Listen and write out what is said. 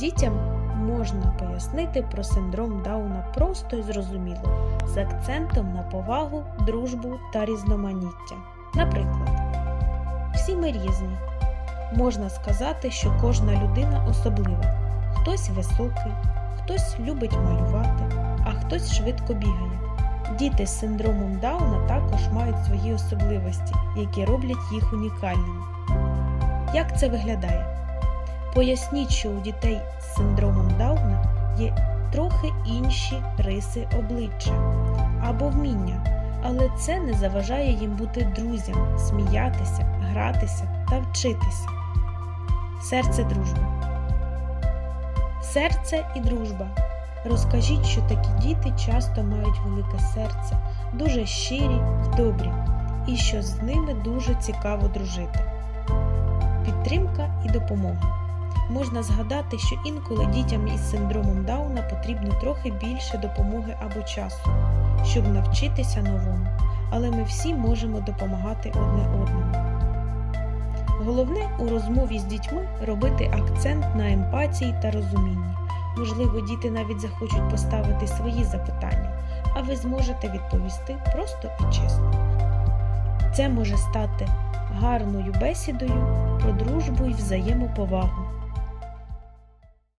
Дітям можна пояснити про синдром Дауна просто і зрозуміло, з акцентом на повагу, дружбу та різноманіття. Наприклад, всі ми різні. Можна сказати, що кожна людина особлива. Хтось високий, хтось любить малювати, а хтось швидко бігає. Діти з синдромом Дауна також мають свої особливості, які роблять їх унікальними. Як це виглядає? Поясніть, що у дітей з синдромом Дауна є трохи інші риси обличчя або вміння, але це не заважає їм бути друзями, сміятися, гратися та вчитися. Серце дружби. Серце і дружба. Розкажіть, що такі діти часто мають велике серце, дуже щирі й добрі, і що з ними дуже цікаво дружити. Підтримка і допомога. Можна згадати, що інколи дітям із синдромом Дауна потрібно трохи більше допомоги або часу, щоб навчитися новому, але ми всі можемо допомагати одне одному. Головне у розмові з дітьми робити акцент на емпатії та розумінні. Можливо, діти навіть захочуть поставити свої запитання, а ви зможете відповісти просто і чесно. Це може стати гарною бесідою про дружбу і взаємоповагу.